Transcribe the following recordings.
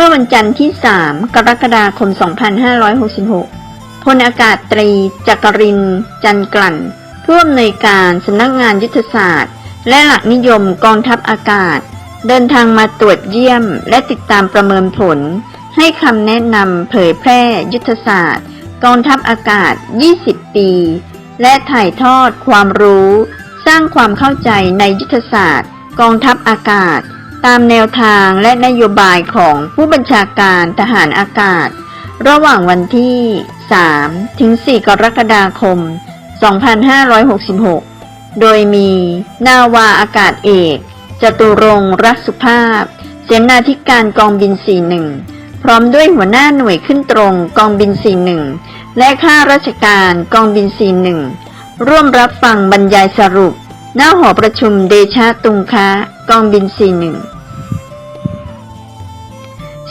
มื่อวันจันทร์ที่ 3 กรกฎาคม 2566 พลอากาศตรี จักริน จันกลั่น ผู้อำนวยการสำนักงานยุทธศาสตร์ และหลักนิยมกองทัพอากาศ เดินทางมาตรวจเยี่ยมและติดตามประเมินผล ให้คำแนะนำเผยแพร่ยุทธศาสตร์ กองทัพอากาศ 20 ปี และถ่ายทอดความรู้ สร้างความเข้าใจในยุทธศาสตร์ กองทัพอากาศ ตามแนวทางและนโยบายของผู้บัญชาการทหารอากาศ ระหว่างวันที่ 3 ถึง 4 กรกฎาคม 2566 โดยมีนาวาอากาศเอก จตุรงรักสุภาพ เสนาธิการกองบิน 41 พร้อมด้วยหัวหน้าหน่วยขึ้นตรงกองบิน 41 และข้าราชการกองบิน 41 ร่วมรับฟังบรรยายสรุป หน้าหอประชุมเดชะตุงคะ กองบินสี่หนึ่ง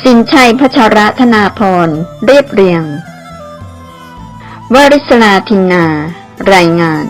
สินชัยพัชรธนาพร เรียบเรียง วริศลาทินนา รายงาน